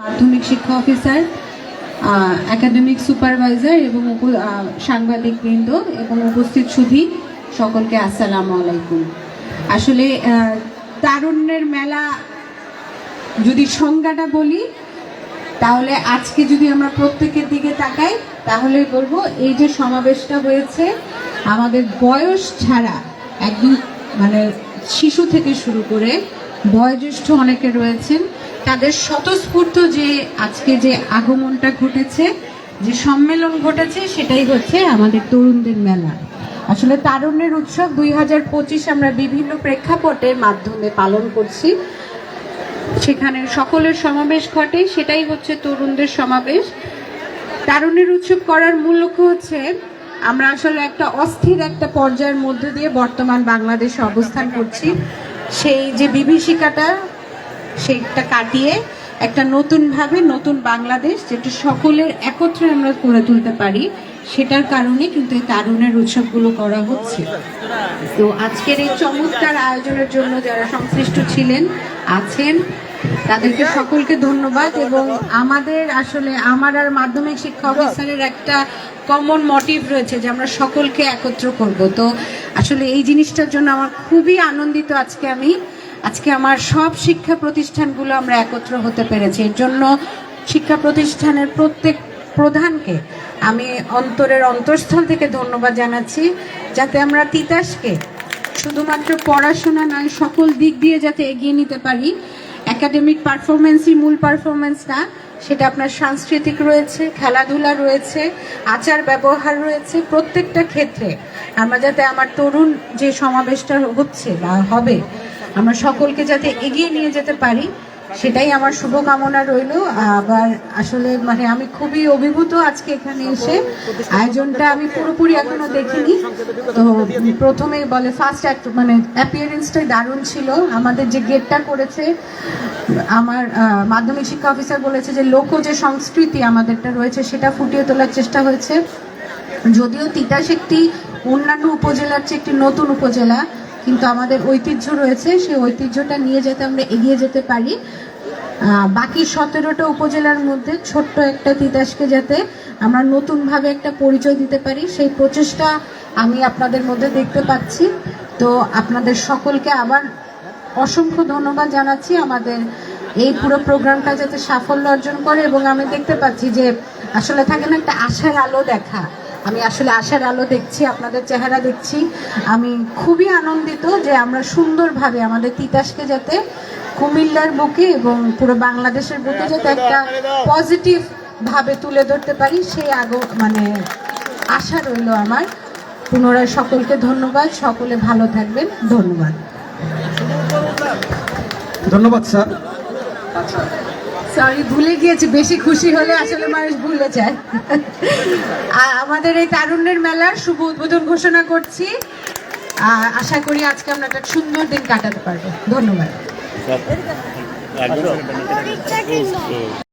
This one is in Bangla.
মাধ্যমিক শিক্ষা অফিসার একাডেমিক সুপারভাইজার এবং সাংবাদিকবৃন্দ এবং উপস্থিত সুধী। সকলকে আসসালামু আলাইকুম। আসলে তারুণ্যের মেলা যদি সংজ্ঞাটা বলি, তাহলে আজকে যদি আমরা প্রত্যেকের দিকে তাকাই, তাহলে বলব এই যে সমাবেশটা হয়েছে, আমাদের বয়স ছাড়া একদম মানে শিশু থেকে শুরু করে বয়োজ্যেষ্ঠ অনেকে রয়েছেন, তাদের স্বতঃস্ফূর্ত যে আজকে যে আগমনটা ঘটেছে, যে সম্মেলন ঘটেছে, সেটাই হচ্ছে আমাদের তরুণদের মেলা। আসলে তারুণ্যের উৎসব দুই হাজার পঁচিশ আমরা বিভিন্ন প্রেক্ষাপটের মাধ্যমে পালন করছি। সেখানে সকলের সমাবেশ ঘটে, সেটাই হচ্ছে তরুণদের সমাবেশ। তারুণের উৎসব করার মূল লক্ষ্য হচ্ছে আমরা আসলে একটা অস্থির একটা পর্যায়ের মধ্যে দিয়ে বর্তমান বাংলাদেশে অবস্থান করছি। সেই যে বিভীষিকাটা, সেইটা কাটিয়ে একটা নতুনভাবে নতুন বাংলাদেশ যেটা সকলের একত্রে আমরা করে তুলতে পারি, সেটার কারণে কিন্তু এই তারুণের উৎসবগুলো করা হচ্ছে। তো আজকের এই চমৎকার আয়োজনের জন্য যারা সংশ্লিষ্ট ছিলেন, আছেন তাদেরকে সকলকে ধন্যবাদ এবং আমাদের আসলে আমার আর মাধ্যমিক শিক্ষা অফিসারের একটা কমন মোটিভ রয়েছে যে আমরা সকলকে একত্র করব। তো আসলে এই জিনিসটার জন্য আমার খুবই আনন্দিত আজকে আমি। আজকে আমার সব শিক্ষা প্রতিষ্ঠানগুলো আমরা একত্র হতে পেরেছি। এর জন্য শিক্ষা প্রতিষ্ঠানের প্রত্যেক প্রধানকে আমি অন্তরের অন্তঃস্থল থেকে ধন্যবাদ জানাচ্ছি, যাতে আমরা তিতাসকে শুধুমাত্র পড়াশোনা নয়, সকল দিক দিয়ে যাতে এগিয়ে নিতে পারি। একাডেমিক পারফরমেন্সই মূল পারফরমেন্স না সেটা আপনার সাংস্কৃতিক রয়েছে, খেলাধুলা রয়েছে, আচার ব্যবহার রয়েছে, প্রত্যেকটা ক্ষেত্রে। আমরা যাতে আমার তরুণ যে সমাবেশটা হচ্ছে বা হবে, আমরা সকলকে যাতে এগিয়ে নিয়ে যেতে পারি, সেটাই আমার শুভকামনা রইল। আবার আসলে মানে আমি খুবই অভিভূত আজকে এখানে এসে। আয়োজনটা আমি পুরোপুরি এখনও দেখিনি। তো প্রথমে বলে ফার্স্ট মানে অ্যাপিয়ারেন্সটাই দারুণ ছিল। আমাদের যে গেটটা করেছে আমার মাধ্যমিক শিক্ষা অফিসার বলেছে যে লোক যে সংস্কৃতি আমাদেরটা রয়েছে সেটা ফুটিয়ে তোলার চেষ্টা হয়েছে। যদিও তিতাস একটি অন্যান্য উপজেলার চেয়ে একটি নতুন উপজেলা, কিন্তু আমাদের ঐতিহ্য রয়েছে, সেই ঐতিহ্যটা নিয়ে যাতে আমরা এগিয়ে যেতে পারি। বাকি সতেরোটা উপজেলার মধ্যে ছোট্ট একটা তিতাসকে যাতে আমরা নতুনভাবে একটা পরিচয় দিতে পারি, সেই প্রচেষ্টা আমি আপনাদের মধ্যে দেখতে পাচ্ছি। তো আপনাদের সকলকে আবার অসংখ্য ধন্যবাদ জানাচ্ছি আমাদের এই পুরো প্রোগ্রামটা যাতে সাফল্য অর্জন করে এবং আমি দেখতে পাচ্ছি যে আসলে থাকে না একটা আশার আলো দেখা। আমি আসলে আশার আলো দেখছি, আপনাদের চেহারা দেখছি। আমি খুবই আনন্দিত যে আমরা সুন্দরভাবে আমাদের তিতাসকে যাতে কুমিল্লার বুকে এবং পুরো বাংলাদেশের বুকে যাতে একটা পজিটিভ ভাবে তুলে ধরতে পারি, সেই আগ মানে আশা রইল আমার। পুনরায় সকলকে ধন্যবাদ, সকলে ভালো থাকবেন, ধন্যবাদ। ধন্যবাদ স্যার। সরি ভুলে গিয়েছি বেশি খুশি হলে আসলে মানুষ ভুলে যায়। আর আমাদের এই তারুণ্যের মেলার শুভ উদ্বোধন ঘোষণা করছি। আর আশা করি আজকে আমরা একটা সুন্দর দিন কাটাতে পারব। ধন্যবাদ।